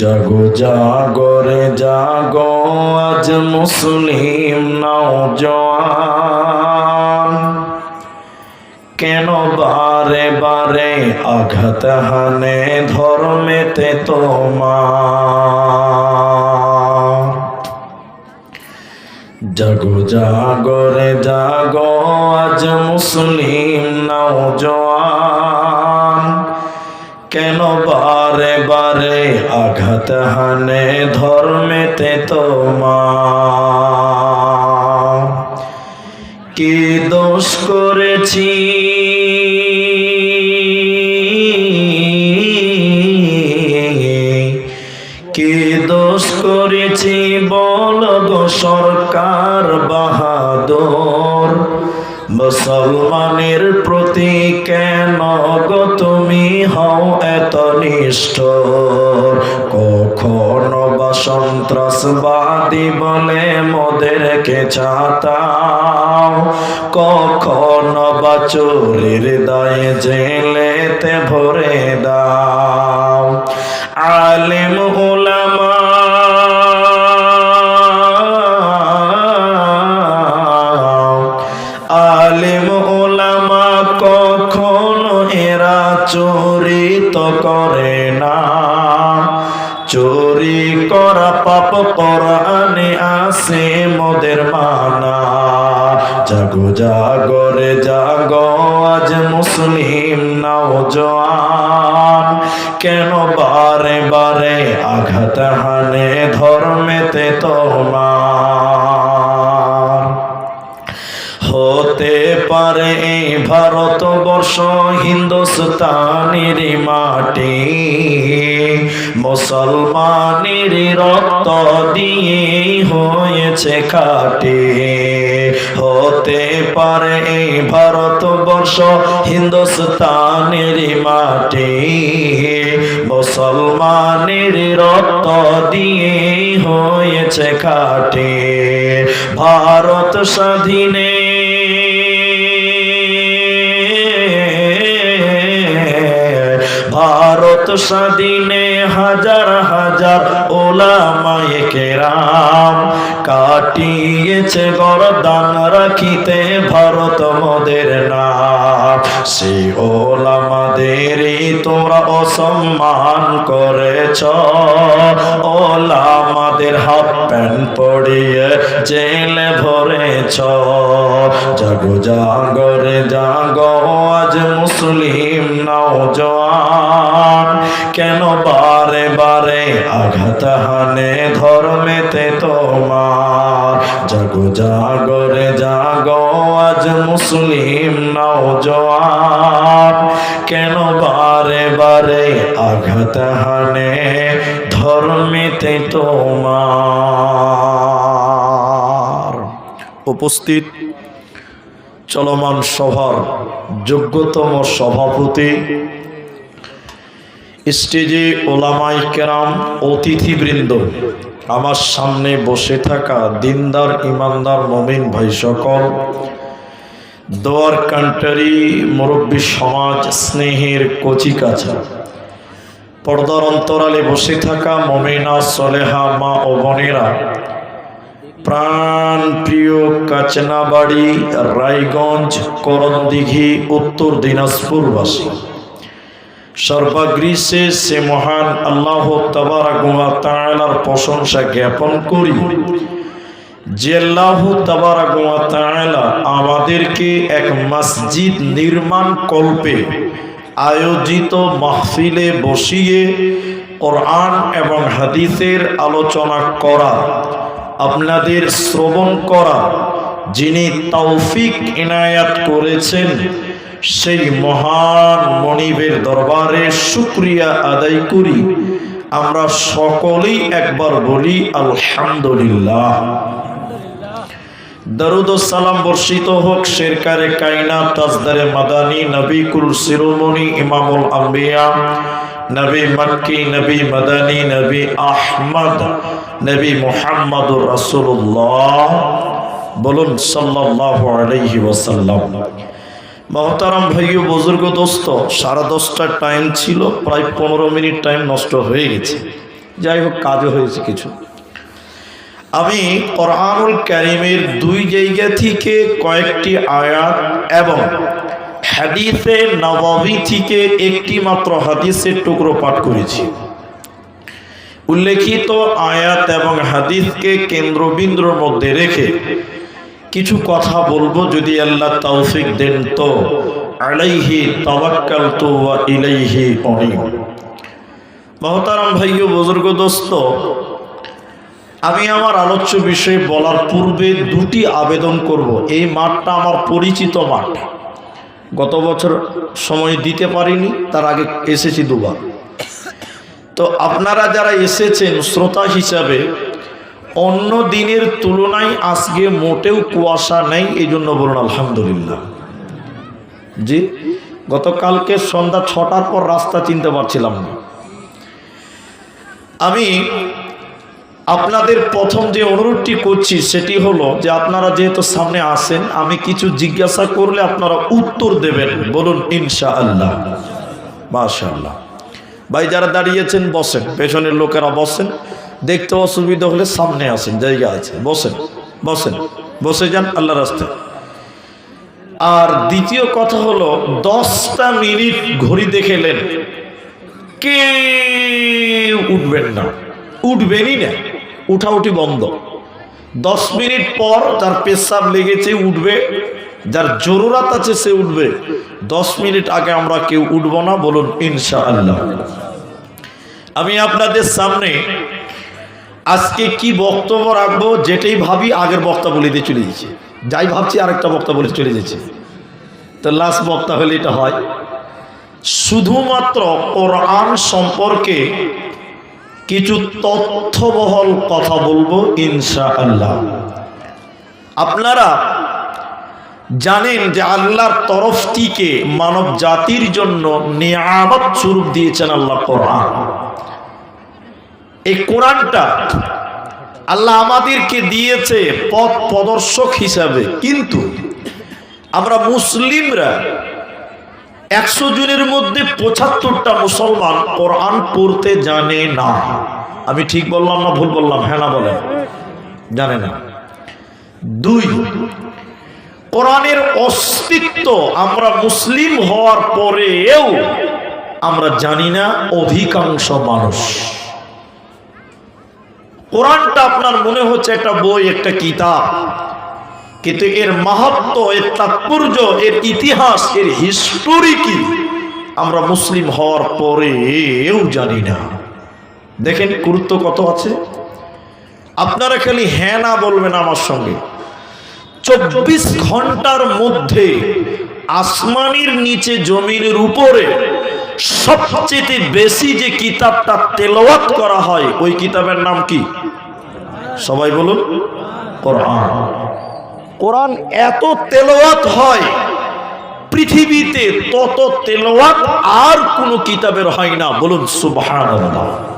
জাগো জাগরে জাগো, আজ মুসলিম নওজোয়ান। কেন বারে বারে আঘাত হানে ধর্মেতে তোমার? জাগো জাগরে জাগো, আজ মুসলিম নওজোয়ান। কেন বারে বারে আঘাত হানে ধর্মেতে তোমার? কি দোষ করেছি? কি দোষ করেছি বল গো সরকার বাহাদুর? মুসলমানের প্রতি কেন গো তুমি হও এত নিষ্ঠ কখনো বা সন্ত্রাসবাদী বলে মোদেরকে চাতাও। কখনো বা চোরের দায়ে জেলেতে ভরে দাও। আলিম উলামা করা পাপ পরানে আসে মোদের মানা জাগো জাগরে জাগো, আজ মুসলিম নাও জোয়ান। কেন বারে বারে আঘাত হানে ধর্মেতে তোমার? হতে পারে এই ভারতবর্ষ হিন্দুস্তানের মাটি। মুসলমানের রক্ত দিয়ে হয়েছে খাটি। হতে পারে এই ভারতবর্ষ হিন্দুস্তানের মাটি। মুসলমানের রক্ত দিয়ে হয়েছে কাটে। ভারত স্বাধীনে ভারত স্বাধীনে হাজার হাজার ওলামায়ে কেরাম কাটিয়েছে গরদান রাখিতে ভারত মোদের নাম। সেই ওলামাদেরই তোমরা অসম্মান করেছ। ওলামাদের হাফ প্যান্ট পড়িয়ে জেলে ভরেছ। জাগো জাগরে জাগো, আজ মুসলিম নওজোয়ান কেন বারে বারে আঘাত হানে ধর্মেতে তোমার? জাগো জাগরে জাগো, আজ মুসলিম নওজোয়ান কেন বারে বারে আঘাত হানে ধর্মেতে তোমার? উপস্থিত চলমান সভার যোগ্যতম সভাপতি, স্টেজে ওলামাই কেরাম, অতিথিবৃন্দ আমার সামনে বসে থাকা দিনদার, ইমানদার মমিন ভাই সকল, দোয়ার কান্টারি, মুরব্বী সমাজ স্নেহের কচি কাছা পর্দার অন্তরালে বসে থাকা মমিনা, সলেহা, মা ও বোনেরা, প্রাণ প্রিয় কাচনাবাড়ি, রায়গঞ্জ, করণদিঘি, উত্তর দিনাজপুরবাসী। সর্বাগ্রীষে সে মহান আল্লাহ তাআলার প্রশংসা জ্ঞাপন করি। আমাদেরকে এক মসজিদ নির্মাণ কল্পে আয়োজিত মাহফিলে বসিয়ে কোরআন এবং হাদিসের আলোচনা করা, আপনাদের শ্রবণ করা, যিনি তৌফিক ইনায়াত করেছেন সেই মহান মনিবের দরবারে শুক্রিয়া আদায় করি। আমরা সকলেই একবার বলি, আলহামদুলিল্লাহ। দরুদ সালাম বর্ষিত হোক শেরকারে কাইনা তাজদারে মাদানী নবী কুল শিরোমণি, ইমামুল আম্বিয়া, নবী মক্কি, নবী মাদানী, নবী আহমদ, নবী মুহাম্মদুর রাসূলুল্লাহ। বলুন, সাল্লাল্লাহু আলাইহি ওয়াসাল্লাম। মহতারাম ভাইও বুজুর্গ দোস্ত সাড়ে দশটার টাইম ছিল, প্রায় পনেরো মিনিট টাইম নষ্ট হয়ে গেছে। যাই হোক, কাজও হয়েছে কিছু। আমি কোরআনুল ক্যারিমের দুই জায়গা থেকে কয়েকটি আয়াত এবং হাদিসে নবাবি থেকে একটি মাত্র হাদিসের টুকরো পাঠ করেছি। উল্লেখিত আয়াত এবং হাদিসকে কেন্দ্রবিন্দুর মধ্যে রেখে কিছু কথা বলব যদি আল্লাহ তৌফিক দেন তো। আলাইহি তাওয়াক্কালতু ওয়া ইলাইহি অনিব মহতারাম ভাইও, বুজুর্গ, দোস্ত, আমি আমার আলোচ্য বিষয়ে বলার পূর্বে দুটি আবেদন করব। এই মাঠটা আমার পরিচিত মাঠ। গত বছর সময় দিতে পারিনি, তার আগে এসেছি দুবার। তো আপনারা যারা এসেছেন, শ্রোতা হিসাবে অন্য দিনের তুলনায় আজকে মোটেও কুয়াশা নেই এই জন্য বলুন আলহামদুলিল্লাহ। জি, গতকালকে সন্ধ্যা ছটার পর রাস্তা চিনতে পারছিলাম না। আমি আপনাদের প্রথম যে অনুরোধটি করছি সেটি হলো যে আপনারা যেহেতু সামনে আসেন আমি কিছু জিজ্ঞাসা করলে আপনারা উত্তর দেবেন। বলুন ইনশা আল্লাহ মাশাআল্লাহ। ভাই, যারা দাঁড়িয়েছেন বসেন। পেছনের লোকেরা বসেন। দেখতে অসুবিধা হলে সামনে আসেন, জায়গা আছে। বসেন বসেন, বসে যান আল্লাহ রাস্তায় আর দ্বিতীয় কথা হলো, দশটা মিনিট ঘড়ি দেখেলেন কে উঠবেন না। উঠবেনই না। উঠাউঠি বন্ধ। দশ মিনিট পর তার পেশাব লেগেছে, উঠবে। যার জরুরাত আছে, সে উঠবে। দশ মিনিট আগে আমরা কেউ উঠব না, বলুন ইনশা আল্লাহ আমি আপনাদের সামনে আজকে কি বক্তব্য রাখব যেটাই ভাবি আগের বক্তা বলে দিয়ে চলে যাচ্ছে যাই ভাবছি আরেকটা বক্তা বলে চলে যাচ্ছে তো লাস্ট বক্তা হলে এটা হয়। শুধুমাত্র কোরআন সম্পর্কে কিছু তথ্যবহল কথা বলব ইনশা আল্লাহ আপনারা জানেন যে আল্লাহর তরফ থেকে মানব জাতির জন্য নিয়ামত স্বরূপ দিয়েছেন আল্লাহ কোরআন। এই কোরআনটা আল্লাহ আমাদেরকে দিয়েছে পথ প্রদর্শক হিসাবে। কিন্তু আমরা মুসলিমরা একশো জনের মধ্যে পঁচাত্তরটা মুসলমান কোরআন পড়তে জানে না। আমি ঠিক বললাম না ভুল বললাম? হ্যাঁ না বলেন? জানে না। দুই, কোরআনের অস্তিত্ব আমরা মুসলিম হওয়ার পরেও আমরা জানি না অধিকাংশ মানুষ। কোরআনটা আপনার মনে হচ্ছে একটা বই, একটা কিতাব। কিন্তু এর মাহাত্ম, এর তাৎপর্য, এর ইতিহাস, এর হিস্টোরি কি? আমরা মুসলিম হওয়ার পরেও জানি না। দেখেন, গুরুত্ব কত আছে? আপনারা খালি হ্যাঁ না বলবেন আমার সঙ্গে। চব্বিশ ঘণ্টার মধ্যে আসমানির নিচে জমিনের উপরে সবচেয়ে বেশি যে কিতাবটা তেলাওয়াত করা হয়, ওই কিতাবের নাম কি? সবাই বলুন, কোরআন। কোরআন এত তেলাওয়াত হয়, পৃথিবীতে তত তেলাওয়াত আর কোনো কিতাবের হয় না। বলুন, সুবহানাল্লাহ।